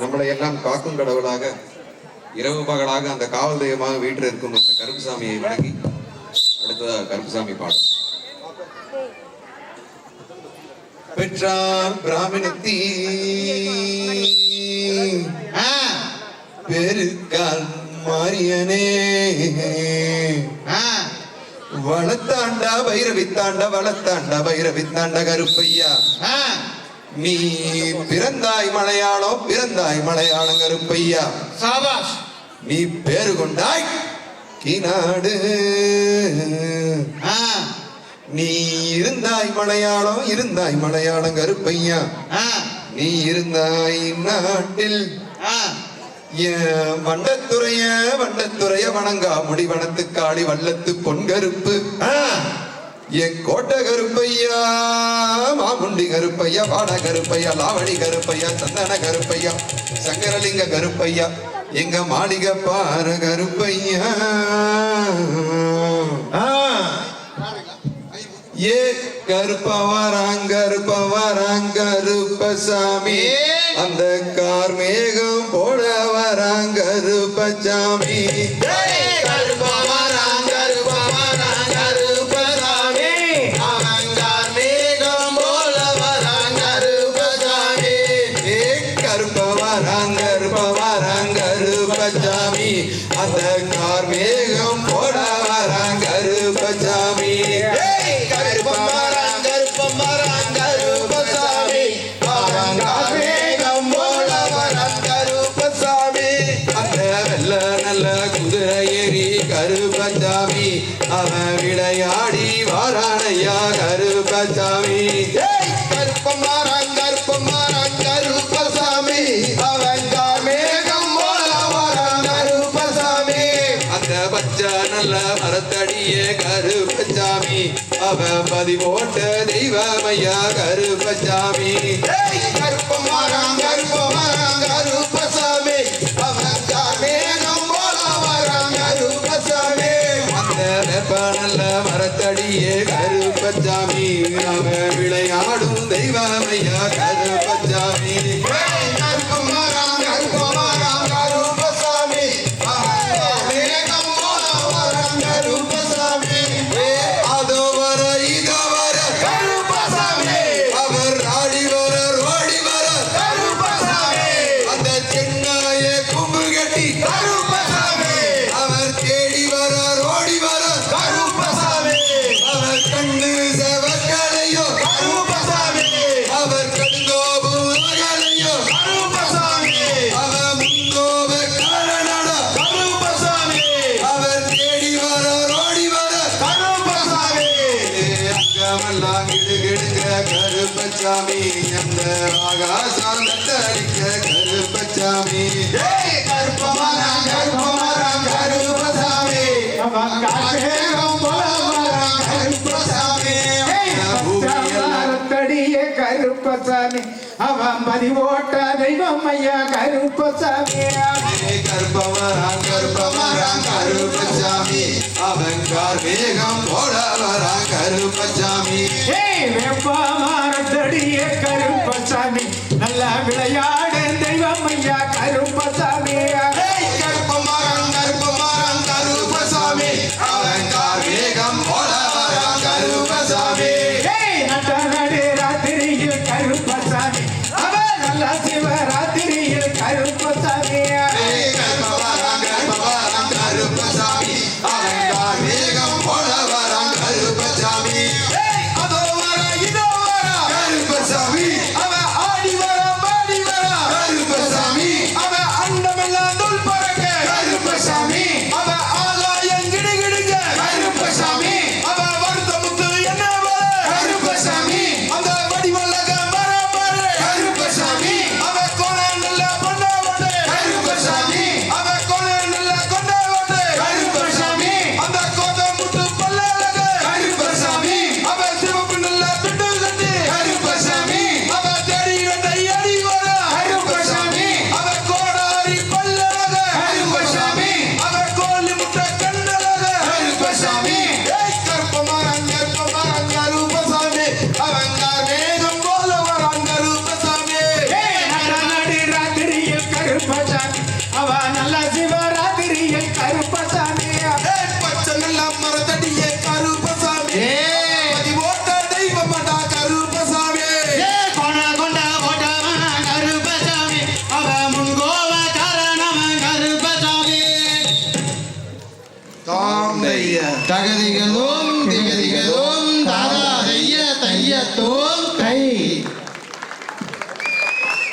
நம்மளை எல்லாம் காக்கும் கடவுளாக இரவு பகலாக அந்த காவல் தெய்வமாக வீட்டில் இருக்கும் அந்த கருப்புசாமியை வணங்கி அடுத்ததாக கருப்புசாமி பாடம் பெற்றார் பிராமணத்தி பெருக்கால் மாரியனே வைரவித்தாண்டா வளத்தாண்டா வைரவித்தாண்டா கருப்பையா. நீ பிறந்தாய் மலையாளம் பிறந்தாய் மலையாளம் கருப்பையா. சாபாஷ். நீ பேரு கொண்டாய் கீநாடு. நீ இருந்தாய் மலையாளம் இருந்தாய் மலையாளம் கருப்பையா. ஆ, நீ இருந்தாய் நாட்டில் வண்டத்துறைய வண்டத்துறைய வணங்கா முடிவனத்து காளி வல்லத்து பொன்கருப்பு ஆ. என் கோட்டை கருப்பையா மாமுண்டி கருப்பையா வாட கருப்பையா லாவணி கருப்பையா சந்தன கருப்பையா சங்கரலிங்க கருப்பையா எங்க மாளிகை பாரு கருப்பையா. ஏ கருப்ப வராங்க கருப்ப வராங்க கருப்பசாமி அந்த கார்மேகம் போட வராங்க கருப்பசாமி ஏய், கருப்பச்சாமி அந்த வெள்ள நல்ல குதிரை ஏறி கருப்பச்சாமி அவன் விளையாடி வாரானையா கருப்பசாமி. ஏய், அவன் பதி போட்ட தெய்வமையா கருப்பசாமி ஏய், கருப்பமரான், கருப்பமரான், கருப்பசாமி. அவன்தான் மேகம் போல வரான், கருப்பசாமி. அந்த வெப்ப நல்ல மரத்தடியே கருப்பசாமி அவன் விளையாடும் தெய்வமையா கருப்பசாமி கருப்பச்சாமி அந்த ஆகாசாந்த அடிக்க கருப்பச்சாமி ஏய் கருப்பசாமி. அவன் பதிவோட்ட தெய்வம் ஐயா கருப்பசாமி. கருப்பவரான் கருப்பவரான் கருப்பச்சாமி அவன் கார்மேகம் போட வரான் கருப்பச்சாமி ஏய் வெப்பமாரத்தடியே கருப்பசாமி. நல்ல விளையாடு தெய்வம் ஐயா கருப்பசாமி. Everybody தாந்தைய தகதிகளும் திகதி